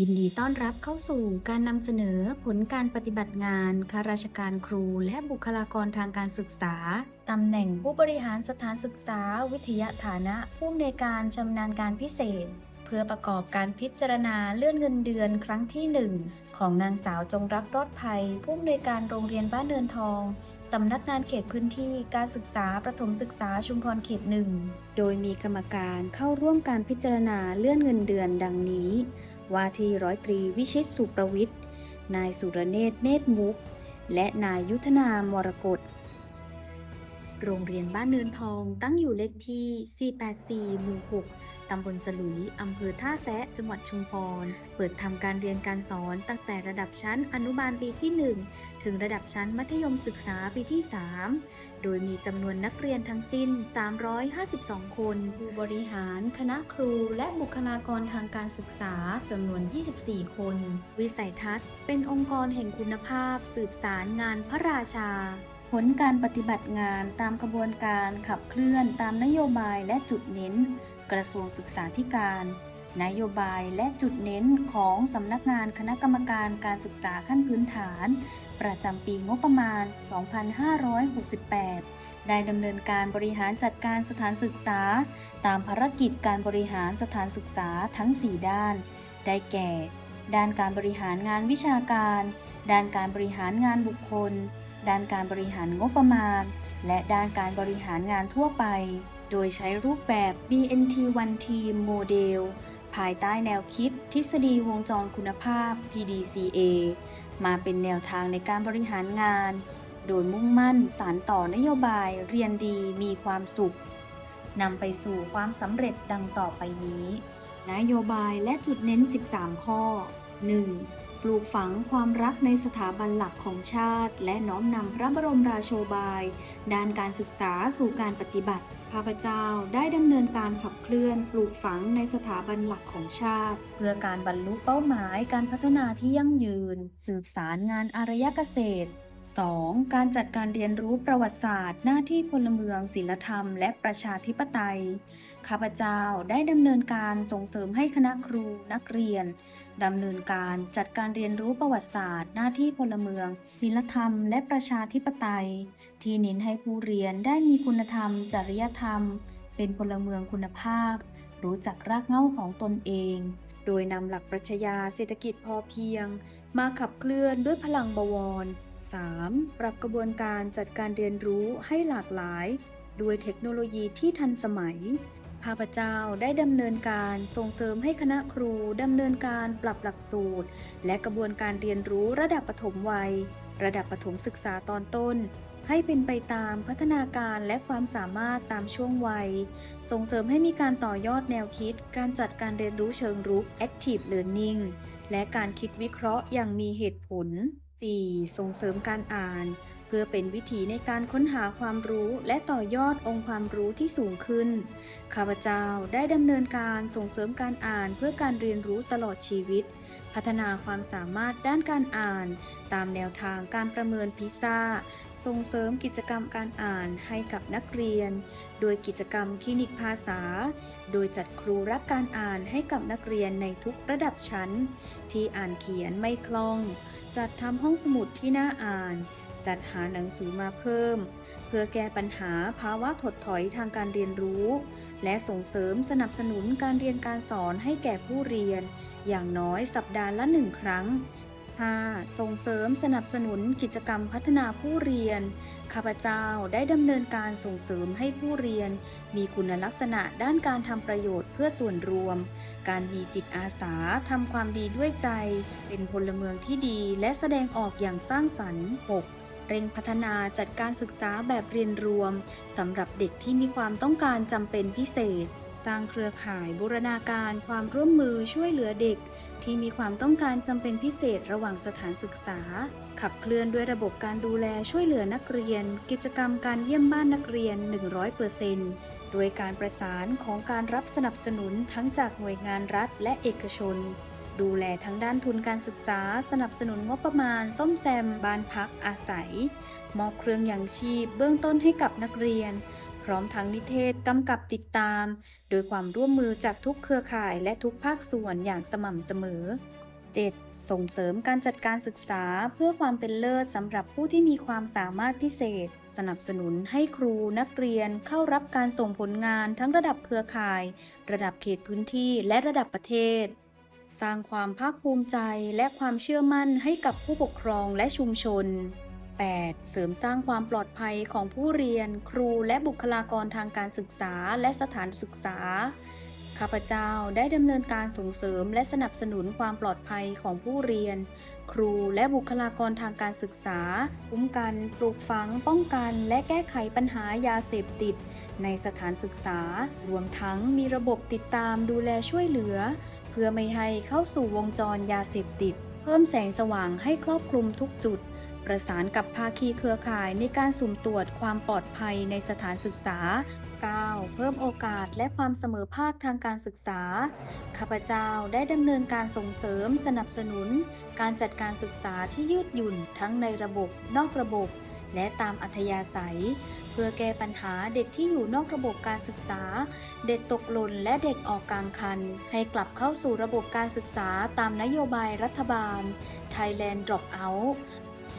ยินดีต้อนรับเข้าสู่การนำเสนอผลการปฏิบัติงานข้าราชการครูและบุคลากรทางการศึกษาตำแหน่งผู้บริหารสถานศึกษา วิทยาฐานะ ผู้อำนวยการชำนาญการพิเศษ เพื่อประกอบการพิจารณาเลื่อนเงินเดือนครั้งที่หนึ่งของนางสาวจงรักรอดภัย ผู้อำนวยการโรงเรียนบ้านเนินทองสำนักงานเขตพื้นที่การศึกษาประถมศึกษาชุมพรเขตหนึ่งโดยมีกรรมการเข้าร่วมการพิจารณาเลื่อนเงินเดือนดังนี้ ว่าที่ร้อยตรีวิชิตสุประวิทย์ นายสุรเนศเนตรมุก และนายยุทธนามรกตโรงเรียนบ้านเนินทองตั้งอยู่เลขที่ 484 หมู่ 6 ตำบลสลุย อำเภอท่าแซะ จังหวัดชุมพร เปิดทำการเรียนการสอนตั้งแต่ระดับชั้นอนุบาลปีที่ 1 ถึงระดับชั้นมัธยมศึกษาปีที่ 3 โดยมีจำนวนนักเรียนทั้งสิ้น 352 คนผู้บริหาร คณะครู และบุคลากรทางการศึกษาจำนวน 24 คน วิสัยทัศน์ เป็นองค์กรแห่งคุณภาพ สืบสารงานพระราชา ผลการปฏิบัติงานตามกระบวนการขับเคลื่อนตามนโยบายและจุดเน้น กระทรวงศึกษาธิการ นโยบายและจุดเน้นของสำนักงานคณะกรรมการการศึกษาขั้นพื้นฐาน ประจำปีงบประมาณ 2568 ได้ดำเนินการบริหารจัดการสถานศึกษา ตามภารกิจการบริหารสถานศึกษาทั้ง 4 ด้าน ได้แก่ ด้านการบริหารงานวิชาการ ด้านการบริหารงานบุคคล ด้านการบริหารงบประมาณ และด้านการบริหารงานทั่วไป โดยใช้รูปแบบ BNT1 Team Model ภายใต้แนวคิดทฤษฎีวงจรคุณภาพ PDCA มาเป็นแนวทางในการบริหารงาน โดยมุ่งมั่นสานต่อนโยบายเรียนดีมีความสุขนำไปสู่ความสำเร็จดังต่อไปนี้ นโยบายและจุดเน้น 13 ข้อ 1. ปลูกฝังความรักในสถาบันหลักของชาติ และน้อมนำพระบรมราโชบาย ด้านการศึกษาสู่การปฏิบัติ ข้าพเจ้าได้ดำเนินการขับเคลื่อนปลูกฝังในสถาบันหลักของชาติ เพื่อการบรรลุเป้าหมายการพัฒนาที่ยั่งยืน สืบสารงานอารยเกษตร 2. การจัดการเรียนรู้ประวัติศาสตร์ หน้าที่พลเมือง ศิลธรรม และประชาธิปไตย ข้าพเจ้าได้ดำเนินการส่งเสริมให้คณะครูนักเรียนดำเนินการจัดการเรียนรู้ประวัติศาสตร์ หน้าที่พลเมืองศิลธรรม และประชาธิปไตย ที่เน้นให้ผู้เรียนได้มีคุณธรรม จริยธรรม เป็นพลเมืองคุณภาพ รู้จักรากเหง้าของตนเอง โดยนำหลักปรัชญาเศรษฐกิจพอเพียง มาขับเคลื่อนด้วยพลังบวร 3. ปรับกระบวนการจัดการเรียนรู้ให้หลากหลาย ด้วยเทคโนโลยีที่ทันสมัย ข้าพเจ้าได้ดำเนินการส่งเสริมให้คณะครูดำเนินการปรับหลักสูตร และกระบวนการเรียนรู้ระดับปฐมวัย ระดับประถมศึกษาตอนต้น ให้เป็นไปตามพัฒนาการและความสามารถตามช่วงวัย ส่งเสริมให้มีการต่อยอดแนวคิด การจัดการเรียนรู้เชิงรุก Active Learning และการคิดวิเคราะห์อย่างมีเหตุผล 4. ส่งเสริมการอ่าน เพื่อเป็นวิธีในการค้นหาความรู้และต่อยอดองค์ความรู้ที่สูงขึ้น ข้าพเจ้าได้ดำเนินการส่งเสริมการอ่านเพื่อการเรียนรู้ตลอดชีวิต พัฒนาความสามารถด้านการอ่าน ตามแนวทางการประเมินพิซ่าส่งเสริมกิจกรรมการอ่านให้กับนักเรียน โดยกิจกรรมคลินิกภาษา โดยจัดครูรักการอ่านให้กับนักเรียนในทุกระดับชั้น ที่อ่านเขียนไม่คล่อง จัดทำห้องสมุดที่น่าอ่าน จัดหาหนังสือมาเพิ่ม เพื่อแก้ปัญหาภาวะถดถอยทางการเรียนรู้ และส่งเสริมสนับสนุนการเรียนการสอนให้แก่ผู้เรียน อย่างน้อยสัปดาห์ละหนึ่งครั้ง 5. ส่งเสริมสนับสนุนกิจกรรมพัฒนาผู้เรียน ข้าพเจ้าได้ดำเนินการส่งเสริมให้ผู้เรียน มีคุณลักษณะด้านการทำประโยชน์เพื่อส่วนรวม การมีจิตอาสาทำความดีด้วยใจ เป็นพลเมืองที่ดีและแสดงออกอย่างสร้างสรรค์ 6. เร่งพัฒนาจัดการศึกษาแบบเรียนรวมสำหรับเด็กที่มีความต้องการจำเป็นพิเศษ สร้างเครือข่ายบูรณาการความร่วมมือช่วยเหลือเด็ก ที่มีความต้องการจำเป็นพิเศษระหว่างสถานศึกษา ขับเคลื่อนด้วยระบบการดูแลช่วยเหลือนักเรียน กิจกรรมการเยี่ยมบ้านนักเรียน 100%โดยการประสานของการรับสนับสนุนทั้งจากหน่วยงานรัฐและเอกชน ดูแลทั้งด้านทุนการศึกษา สนับสนุนงบประมาณ ซ่อมแซม บ้านพักอาศัย มอบเครื่องยังชีพ เบื้องต้นให้กับนักเรียน พร้อมทั้งนิเทศกำกับติดตาม โดยความร่วมมือจากทุกเครือข่ายและทุกภาคส่วนอย่างสม่ำเสมอ 7. ส่งเสริมการจัดการศึกษาเพื่อความเป็นเลิศสำหรับผู้ที่มีความสามารถพิเศษ สนับสนุนให้ครูนักเรียนเข้ารับการส่งผลงานทั้งระดับเครือข่าย ระดับเขตพื้นที่และระดับประเทศ สร้างความภาคภูมิใจและความเชื่อมั่นให้กับผู้ปกครองและชุมชน 8. เสริมสร้างความปลอดภัยของผู้เรียน ครูและบุคลากรทางการศึกษาและสถานศึกษา ข้าพเจ้าได้ดำเนินการส่งเสริมและสนับสนุนความปลอดภัยของผู้เรียน ครูและบุคลากรทางการศึกษาคุ้มกัน ปลูกฝัง ป้องกัน และแก้ไขปัญหายาเสพติด ในสถานศึกษา รวมทั้งมีระบบติดตามดูแลช่วยเหลือ พื่อไม่ให้เข้าสู่วงจรยาเสพติด เพิ่มแสงสว่างให้ครอบคลุมทุกจุด ประสานกับภาคีเครือข่ายในการสุ่มตรวจความปลอดภัยในสถานศึกษา 9. เพิ่มโอกาสและความเสมอภาคทางการศึกษา ข้าพเจ้าได้ดำเนินการส่งเสริมสนับสนุน การจัดการศึกษาที่ยืดหยุ่นทั้งในระบบ นอกระบบ และตามอัธยาศัย พื่อแก้ปัญหาเด็กที่อยู่นอกระบบการศึกษา เด็กตกหล่นและเด็กออกกลางคัน ให้กลับเข้าสู่ระบบการศึกษาตามนโยบายรัฐบาล Thailand Drop Out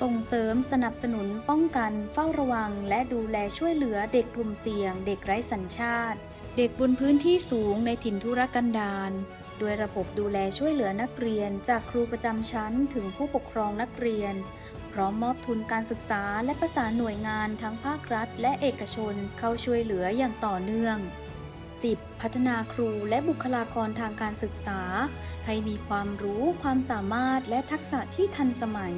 ส่งเสริมสนับสนุนป้องกัน เฝ้าระวัง และดูแลช่วยเหลือเด็กกลุ่มเสี่ยง เด็กไร้สัญชาติ เด็กบนพื้นที่สูงในถิ่นทุรกันดารโดยระบบดูแลช่วยเหลือนักเรียนจากครูประจำชั้นถึงผู้ปกครองนักเรียน ร้อมมอบทุนการศึกษาและประสานหน่วยงานทั้งภาครัฐ และเอกชนเข้าช่วยเหลืออย่างต่อเนื่อง 10. พัฒนาครูและบุคลากรทางการศึกษา ให้มีความรู้ความสามารถและทักษะที่ทันสมัย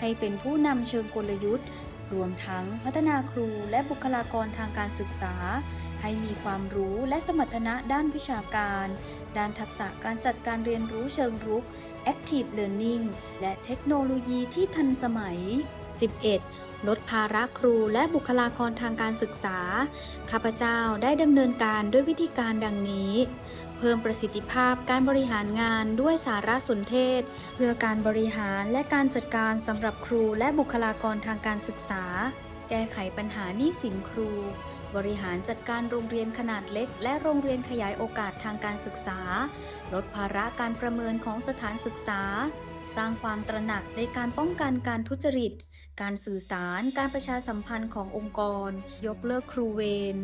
ให้เป็นผู้นำเชิงกลยุทธ์ รวมทั้งพัฒนาครูและบุคลากรทางการศึกษา ให้มีความรู้และสมรรถนะด้านวิชาการ ด้านทักษะการจัดการเรียนรู้เชิงรุก Active Learning และเทคโนโลยีที่ทันสมัย 11. ลดภาระครูและบุคลากรทางการศึกษา ข้าพเจ้าได้ดำเนินการด้วยวิธีการดังนี้ เพิ่มประสิทธิภาพการบริหารงานด้วยสารสนเทศ เพื่อการบริหารและการจัดการสำหรับครูและบุคลากรทางการศึกษา แก้ไขปัญหาหนี้สินครู บริหารจัดการโรงเรียนขนาดเล็ก และโรงเรียนขยายโอกาสทางการศึกษา ลดภาระการประเมินของสถานศึกษา สร้างความตระหนักในการป้องกันการทุจริต การสื่อสาร การประชาสัมพันธ์ขององค์กร ยกเลิกครูเวร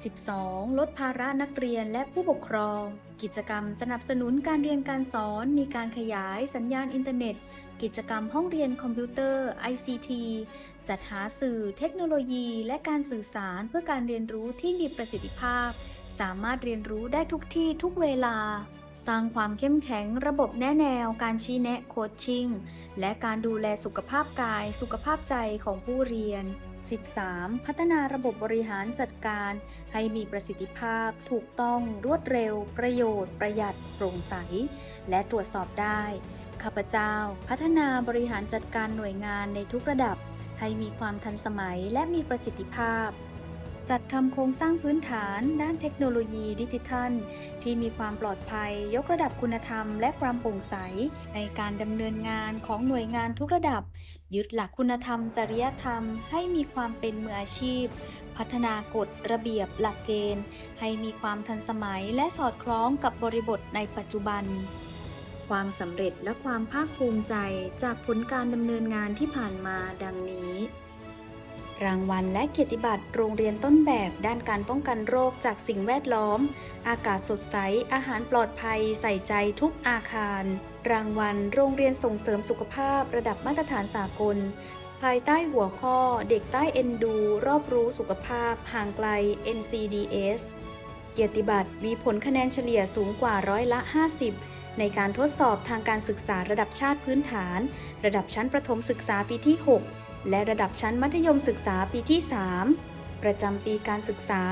12. ลดภาระนักเรียนและผู้ปกครอง กิจกรรมสนับสนุนการเรียนการสอน มีการขยายสัญญาณอินเทอร์เน็ต กิจกรรมห้องเรียนคอมพิวเตอร์ ICT จัดหาสื่อเทคโนโลยี และการสื่อสารเพื่อการเรียนรู้ที่มีประสิทธิภาพ สามารถเรียนรู้ได้ทุกที่ทุกเวลา สร้างความเข้มแข็งระบบแนะแนว การชี้แนะโคชชิ่ง และการดูแลสุขภาพกาย สุขภาพใจของผู้เรียน 13. พัฒนาระบบบริหารจัดการ ให้มีประสิทธิภาพ ถูกต้องรวดเร็ว ประโยชน์ ประหยัด โปร่งใส และตรวจสอบได้ ข้าพเจ้า พัฒนาบริหารจัดการหน่วยงานในทุกระดับ ให้มีความทันสมัยและมีประสิทธิภาพ จัดทำโครงสร้างพื้นฐานด้านเทคโนโลยีดิจิทัล ที่มีความปลอดภัย ยกระดับคุณธรรมและความโปร่งใส ในการดำเนินงานของหน่วยงานทุกระดับ ยึดหลักคุณธรรม จริยธรรม ให้มีความเป็นมืออาชีพ พัฒนากฎระเบียบหลักเกณฑ์ ให้มีความทันสมัยและสอดคล้องกับบริบทในปัจจุบันความสำเร็จและความภาคภูมิใจจากผลการดำเนินงานที่ผ่านมาดังนี้ รางวัลและเกียรติบัตรโรงเรียนต้นแบบด้านการป้องกันโรคจากสิ่งแวดล้อม อากาศสดใส อาหารปลอดภัย ใส่ใจทุกอาคาร รางวัล โรงเรียนส่งเสริมสุขภาพระดับมาตรฐานสากล ภายใต้หัวข้อ เด็กใต้เอ็นดู รอบรู้สุขภาพ ห่างไกล NCDS เกียรติบัตรมีผลคะแนนเฉลี่ยสูงกว่าร้อยละ 50ในการทดสอบทางการศึกษาระดับชาติพื้นฐาน ระดับชั้นประถมศึกษาปีที่ 6 และระดับชั้นมัธยมศึกษาปีที่ 3 ประจำปีการศึกษา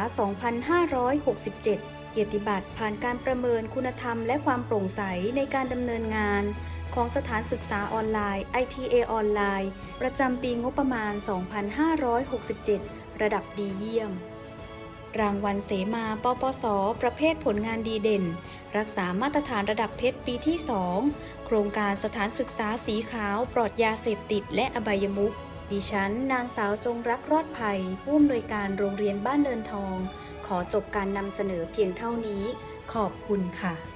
2567 เกียรติบัตรผ่านการประเมินคุณธรรมและความโปร่งใสในการดำเนินงาน ของสถานศึกษาออนไลน์ ITA ออนไลน์ ประจำปีงบประมาณ 2567 ระดับดีเยี่ยม รางวัลเสมา ปปส ประเภทผลงานดีเด่น รักษามาตรฐานระดับเพชรปีที่ 2 โครงการสถานศึกษาสีขาวปลอดยาเสพติดและอบายมุข ดิฉัน นางสาวจงรักรอดภัย ผู้อำนวยการโรงเรียนบ้านเดินทอง ขอจบการนำเสนอเพียงเท่านี้ ขอบคุณค่ะ